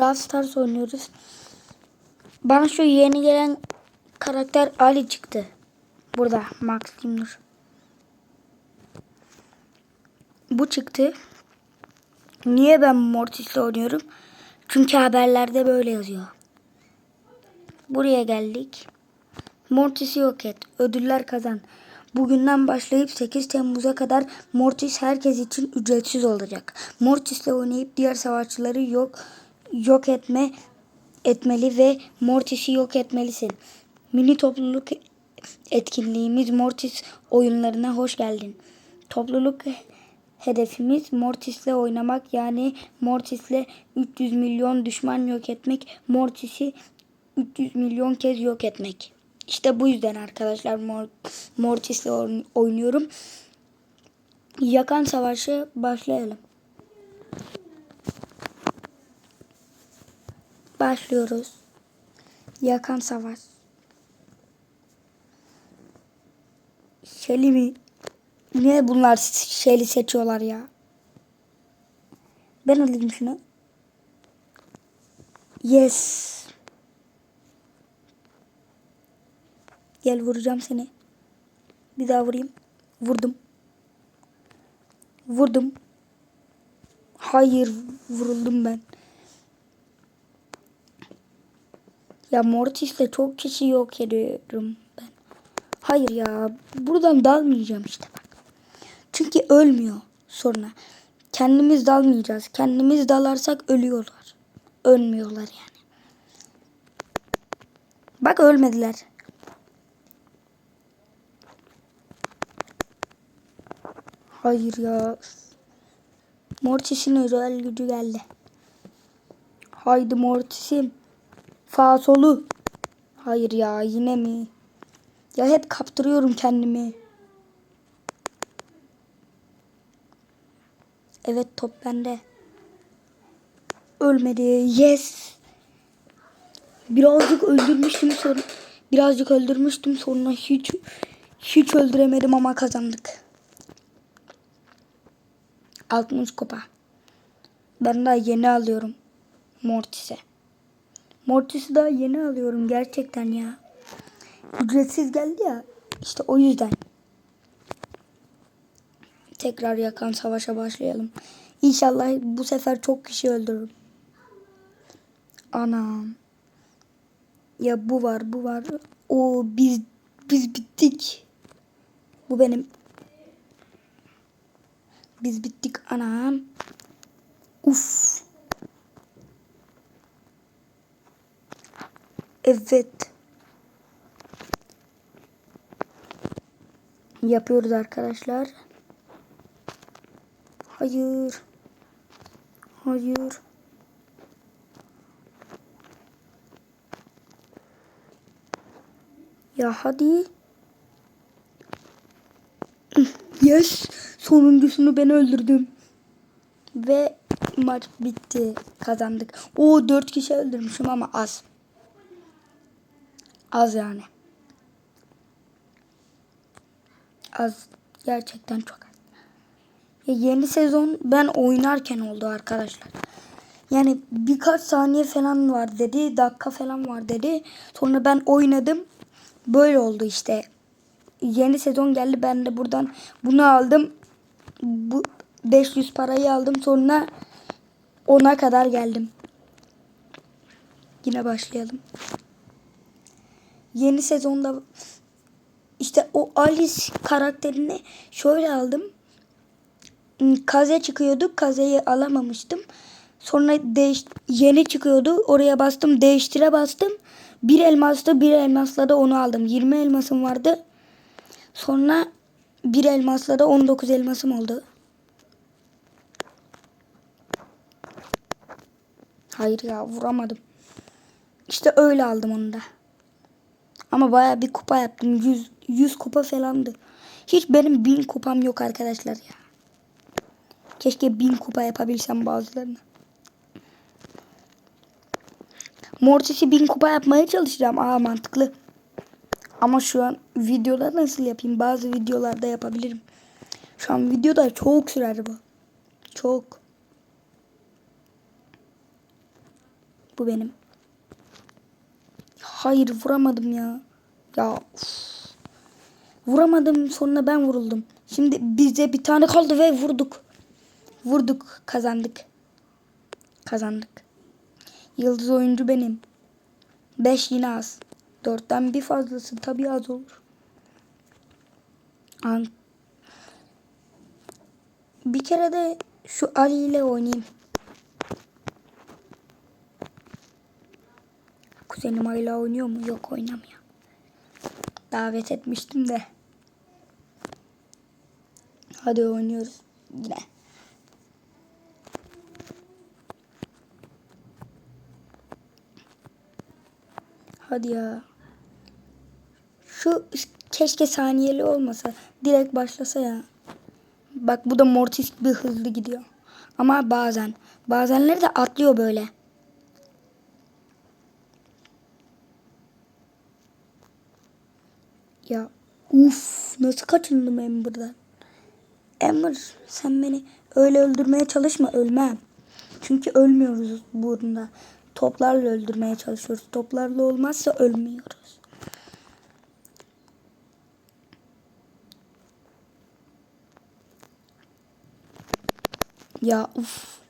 Brawl Stars oynuyoruz. Bana şu yeni gelen karakter Ali çıktı. Burada Max Timur. Bu çıktı. Niye ben Mortis'le oynuyorum? Çünkü haberlerde böyle yazıyor. Buraya geldik. Mortis'i yok et. Ödüller kazan. Bugünden başlayıp 8 Temmuz'a kadar Mortis herkes için ücretsiz olacak. Mortis'le oynayıp diğer savaşçıları yok yok etme etmeli ve Mortis'i yok etmelisin. Mini topluluk etkinliğimiz Mortis oyunlarına hoş geldin. Topluluk hedefimiz Mortis'le oynamak yani Mortis'le 300 milyon düşman yok etmek. Mortis'i 300 milyon kez yok etmek. İşte bu yüzden arkadaşlar Mor Mortis'le oyn- oynuyorum. Yakan savaşı başlayalım. Başlıyoruz. Yakan savaş. Şeli mi? Niye bunlar Şeli seçiyorlar ya? Ben alayım şunu. Yes. Gel vuracağım seni. Bir daha vurayım. Vurdum. Vurdum. Hayır vuruldum ben. Ya Mortis'le çok kişi yok ediyorum ben. Hayır ya. Buradan dalmayacağım işte bak. Çünkü ölmüyor sonra. Kendimiz dalmayacağız. Kendimiz dalarsak ölüyorlar. Ölmüyorlar yani. Bak ölmediler. Hayır ya. Mortis'in özel gücü geldi. Haydi Mortis'im. Sağ solu. Hayır ya yine mi? Ya hep kaptırıyorum kendimi. Evet top bende. Ölmedi. Yes. Birazcık öldürmüştüm sonra. Birazcık öldürmüştüm sonra hiç hiç öldüremedim ama kazandık. 60 kupa. Ben daha yeni alıyorum Mortis'e. Mortis'i daha yeni alıyorum gerçekten ya. Ücretsiz geldi ya. İşte o yüzden. Tekrar yakan savaşa başlayalım. İnşallah bu sefer çok kişi öldürürüm. Anam. Ya bu var bu var. O biz biz bittik. Bu benim. Biz bittik anam. Uf. Evet. Yapıyoruz arkadaşlar. Hayır. Hayır. Ya hadi. Yes. Sonuncusunu ben öldürdüm. Ve maç bitti. Kazandık. O dört kişi öldürmüşüm ama az. Az yani. Az. Gerçekten çok az. Ya yeni sezon ben oynarken oldu arkadaşlar. Yani birkaç saniye falan var dedi. Dakika falan var dedi. Sonra ben oynadım. Böyle oldu işte. Yeni sezon geldi. Ben de buradan bunu aldım. Bu 500 parayı aldım. Sonra 10'a kadar geldim. Yine başlayalım. Yeni sezonda işte o Alice karakterini şöyle aldım. Kaze çıkıyordu. Kazeyi alamamıştım. Sonra değiş yeni çıkıyordu. Oraya bastım. Değiştire bastım. Bir elmasla bir elmasla da onu aldım. 20 elmasım vardı. Sonra bir elmasla da 19 elmasım oldu. Hayır ya vuramadım. İşte öyle aldım onu da. Ama baya bir kupa yaptım. 100, 100 kupa falandı. Hiç benim 1000 kupam yok arkadaşlar ya. Keşke 1000 kupa yapabilsem bazılarını. Mortis'i 1000 kupa yapmaya çalışacağım. Aa mantıklı. Ama şu an videoda nasıl yapayım? Bazı videolarda yapabilirim. Şu an videoda çok sürer bu. Çok. bu benim. Hayır vuramadım ya. Ya uf. Vuramadım sonra ben vuruldum. Şimdi bize bir tane kaldı ve vurduk. Vurduk kazandık. Kazandık. Yıldız oyuncu benim. 5 yine az. 4'ten bir fazlası tabii az olur. An bir kere de şu Ali ile oynayayım. Kuzenim Ali oynuyor mu? Yok oynamıyor. Davet etmiştim de. Hadi oynuyoruz yine. Hadi ya. Şu keşke saniyeli olmasa. Direkt başlasa ya. Bak bu da Mortis gibi hızlı gidiyor. Ama bazen. Bazenleri de atlıyor böyle. Ya uf nasıl kaçındım Amber'dan. Amber sen beni öyle öldürmeye çalışma ölmem. Çünkü ölmüyoruz burada. Toplarla öldürmeye çalışıyoruz. Toplarla olmazsa ölmüyoruz. Ya uf.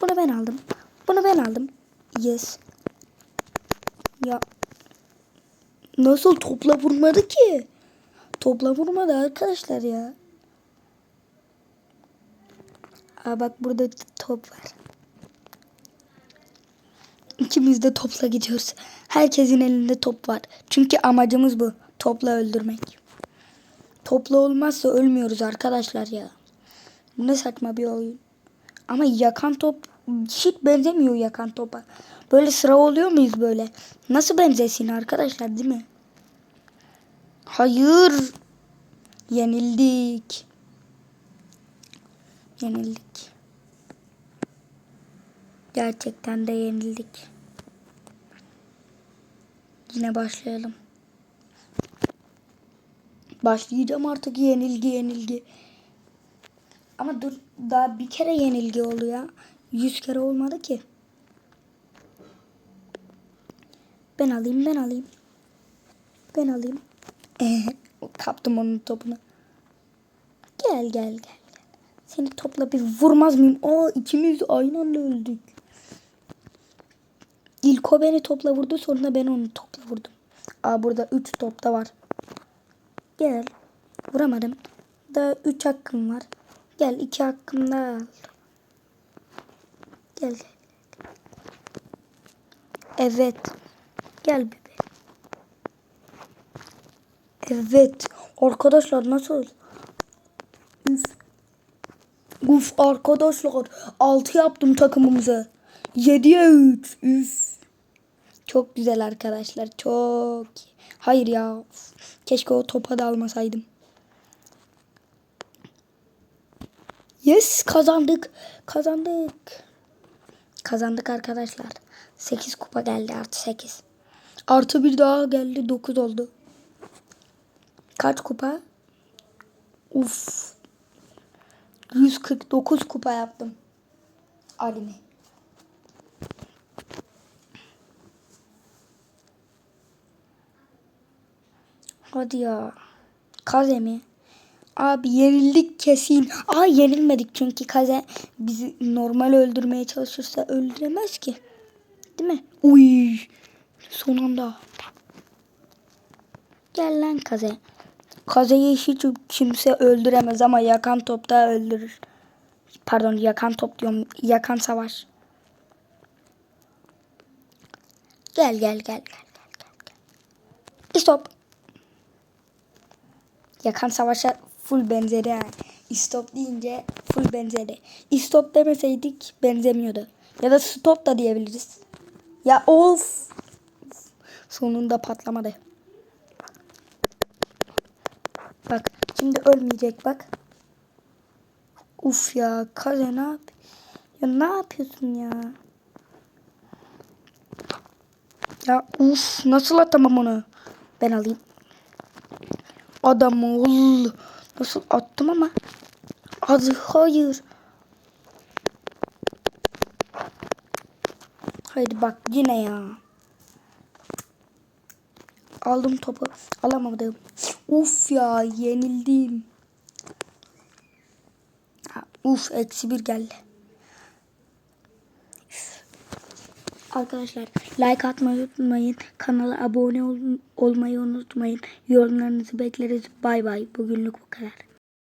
Bunu ben aldım. Bunu ben aldım. Yes. Ya nasıl topla vurmadı ki? Topla vurmadı arkadaşlar ya. Aa bak burada top var. İkimiz de topla gidiyoruz. Herkesin elinde top var. Çünkü amacımız bu. Topla öldürmek. Topla olmazsa ölmüyoruz arkadaşlar ya. Bu ne saçma bir oyun. Ama yakan top hiç benzemiyor yakan topa. Böyle sıra oluyor muyuz böyle? Nasıl benzesin arkadaşlar değil mi? Hayır. Yenildik. Yenildik. Gerçekten de yenildik. Yine başlayalım. Başlayacağım artık yenilgi yenilgi. Ama dur daha bir kere yenilgi oluyor. Yüz kere olmadı ki. Ben alayım ben alayım. Ben alayım. Kaptım onun topunu. Gel gel gel. Seni topla bir vurmaz mıyım? Aa ikimiz aynı anda öldük. İlk o beni topla vurdu sonra ben onu topla vurdum. Aa burada 3 top da var. Gel. Vuramadım. Daha 3 hakkım var. Gel 2 hakkım daha al. Gel gel. Evet. Gel bebeğim. Evet. Arkadaşlar nasıl? Üf. Uf arkadaşlar. 6 yaptım takımımıza. 7'ye 3. Üf. Çok güzel arkadaşlar. Çok. Hayır ya. Keşke o topa da almasaydım. Yes kazandık. Kazandık. Kazandık arkadaşlar. 8 kupa geldi artı 8. Artı bir daha geldi 9 oldu. Kaç kupa? Uf. 149 kupa yaptım. Alimi. Hadi ya. Kaze mi? Abi yenildik kesin. Aa yenilmedik çünkü Kaze bizi normal öldürmeye çalışırsa öldüremez ki. Değil mi? Uy. Son anda. Gel lan Kaze. Kaze'yi hiç kimse öldüremez ama yakan topta öldürür. Pardon yakan top diyorum. Yakan savaş. Gel gel gel gel gel gel. Yakan savaşa full benzeri yani. Stop deyince full benzeri. Stop demeseydik benzemiyordu. Ya da stop da diyebiliriz. Ya of. Sonunda patlamadı. Bak şimdi ölmeyecek bak. Uf ya Kaze ne yap? Ya ne yapıyorsun ya? Ya uf nasıl atamam onu? Ben alayım. Adam ol. Nasıl attım ama. Az hayır. Hayır bak yine ya. Aldım topu. Alamadım. Uf ya yenildim. Ha, uf eksi bir geldi. Arkadaşlar like atmayı unutmayın. Kanala abone ol- olmayı unutmayın. Yorumlarınızı bekleriz. Bay bay. Bugünlük bu kadar.